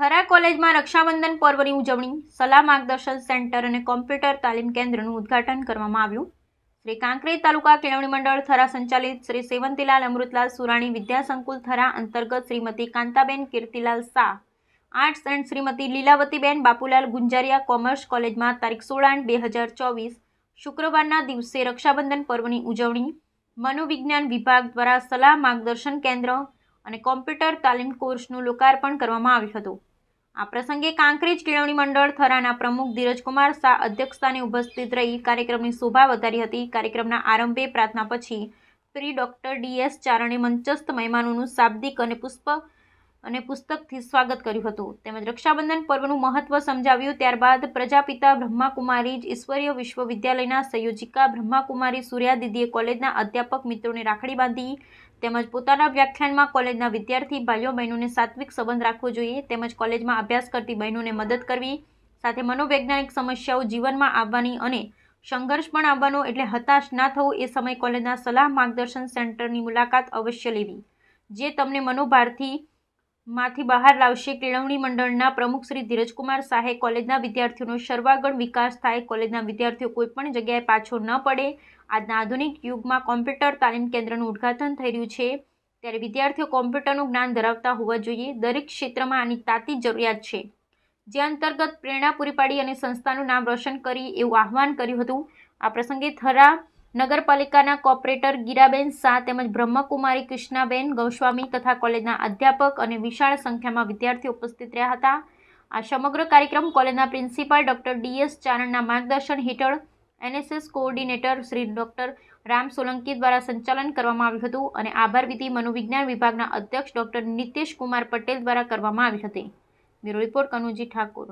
થરા કોલેજમાં રક્ષાબંધન પર્વની ઉજવણી, સલાહ માર્ગદર્શન સેન્ટર અને કોમ્પ્યુટર તાલીમ કેન્દ્રનું ઉદ્ઘાટન કરવામાં આવ્યું. શ્રી કાંકરેજ તાલુકા કેળવણી મંડળ થરા સંચાલિત શ્રી સેવંતીલાલ અમૃતલાલ સુરાણી વિદ્યાસંકુલ થરા અંતર્ગત Shrimati Kantaben Kirtilal Shah, arts and Shrimati Lilavatiben Bapulal Gunjariya commerce કોલેજમાં તારીખ સોળ આઠ બે હજાર ચોવીસ, શુક્રવારના દિવસે રક્ષાબંધન પર્વની ઉજવણી, મનોવિજ્ઞાન વિભાગ દ્વારા સલાહ માર્ગદર્શન કેન્દ્ર અને કોમ્પ્યુટર તાલીમ કોર્સનું લોકાર્પણ કરવામાં આવ્યું હતું. આ પ્રસંગે કાંકરેજ કેળવણી મંડળ થરાના પ્રમુખ ધીરજકુમાર શાહ અધ્યક્ષસ્થાને ઉપસ્થિત રહી કાર્યક્રમની શોભા વધારી હતી. કાર્યક્રમના આરંભે પ્રાર્થના પછી શ્રી ડોક્ટર ડીએસ ચારણે મંચસ્થ મહેમાનોનું શાબ્દિક અને પુષ્પ અને પુસ્તકથી સ્વાગત કર્યું હતું. તેમજ રક્ષાબંધન પર્વનું મહત્વ સમજાવ્યું. ત્યારબાદ પ્રજાપિતા બ્રહ્માકુમારી ઈશ્વરીય વિશ્વવિદ્યાલયના સંયોજિકા બ્રહ્માકુમારી સૂર્યા દીદીએ કોલેજના અધ્યાપક મિત્રોને રાખડી બાંધી તેમજ પોતાના વ્યાખ્યાનમાં કોલેજના વિદ્યાર્થી, ભાઈઓ, બહેનોને સાત્વિક સંબંધ રાખવો જોઈએ, તેમજ કોલેજમાં અભ્યાસ કરતી બહેનોને મદદ કરવી, સાથે મનોવૈજ્ઞાનિક સમસ્યાઓ જીવનમાં આવવાની અને સંઘર્ષ પણ આવવાનો એટલે હતાશ ના થવું એ સમયે કોલેજના સલાહ માર્ગદર્શન સેન્ટરની મુલાકાત અવશ્ય લેવી. જે તમને મનોભારથી માંથી બહાર લાવશે કેળવણી મંડળના પ્રમુખ શ્રી ધીરજકુમાર શાહે કોલેજના વિદ્યાર્થીઓનો સર્વાગણ વિકાસ થાય, કોલેજના વિદ્યાર્થીઓ કોઈપણ જગ્યાએ પાછો ન પડે. આજના આધુનિક યુગમાં કોમ્પ્યુટર તાલીમ કેન્દ્રનું ઉદ્ઘાટન થઈ રહ્યું છે. ત્યારે વિદ્યાર્થીઓ કોમ્પ્યુટરનું જ્ઞાન ધરાવતા હોવા જોઈએ. દરેક ક્ષેત્રમાં આની તાતી જરૂરિયાત છે. જે અંતર્ગત પ્રેરણા પૂરી પાડી અને સંસ્થાનું નામ રોશન કરી એવું આહવાન કર્યું હતું. આ પ્રસંગે થરા નગરપાલિકાના કોર્પોરેટર ગીરાબેન શાહ તેમજ બ્રહ્મકુમારી કૃષ્ણાબેન ગૌસ્વામી તથા કોલેજના અધ્યાપક અને વિશાળ સંખ્યામાં વિદ્યાર્થીઓ ઉપસ્થિત રહ્યા હતા. આ સમગ્ર કાર્યક્રમ કોલેજના પ્રિન્સિપાલ ડૉક્ટર ડીએસ ચારણના માર્ગદર્શન હેઠળ NSS coordinator Shri doctor Ram Solanki દ્વારા સંચાલન કરવામાં આવ્યું હતું અને આભાર વિધિ મનોવિજ્ઞાન વિભાગના અધ્યક્ષ ડૉક્ટર નિતેશ કુમાર પટેલ દ્વારા કરવામાં આવી હતી. Bureau report Kanuji Thakor.